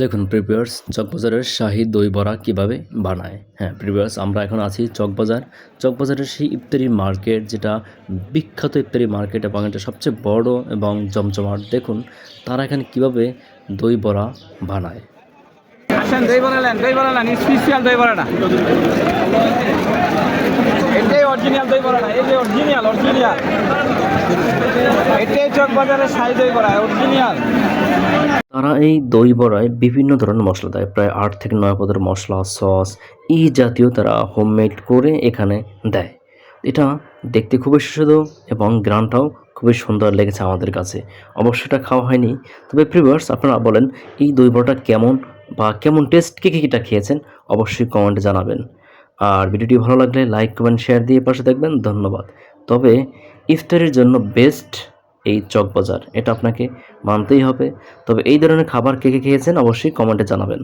দেখুন প্রিভিয়ার্স চকবাজারের শাহি দই বড়া কীভাবে বানায়? হ্যাঁ প্রিভিয়ার্স আমরা এখন আছি চকবাজার। চকবাজারের সেই ইফতারি মার্কেট, যেটা বিখ্যাত ইফতারি মার্কেট এবং এটা সবচেয়ে বড় এবং জমজমাট, দেখুন তারা এখানে কীভাবে দই বড়া বানায়। আসেন স্পেশাল এটাই অরিজিনাল এই যে অরিজিনাল অরিজিনাল এটাই চক বাজারের সাই দই বড়া অরিজিনাল তারা এই দই বড়ায় বিভিন্ন ধরনের মশলা দেয়। প্রায় আট থেকে নয় পদের মশলা, সস, এই জাতীয় তারা হোমমেড করে এখানে দেয়। এটা দেখতে খুবই সুস্বাদু এবং গ্রানটাও খুবই সুন্দর লেগেছে আমাদের কাছে। অবশ্য এটা খাওয়া হয়নি। তবে প্রিভার্স আপনারা বলেন, এই দই বড়াটা কেমন বা কেমন টেস্ট কে কিটা খেয়েছেন? অবশ্যই কমেন্টে জানাবেন। আর ভিডিওটি ভালো লাগলে লাইক কমেন্ট শেয়ার দিয়ে পাশে থাকবেন। ধন্যবাদ। তবে ইফতারের জন্য বেস্ট এই চকবাজার এটা আপনাকে মানতেই হবে। তবে এই ধরনের খাবার কে কে খেয়েছেন অবশ্যই কমেন্টে জানাবেন।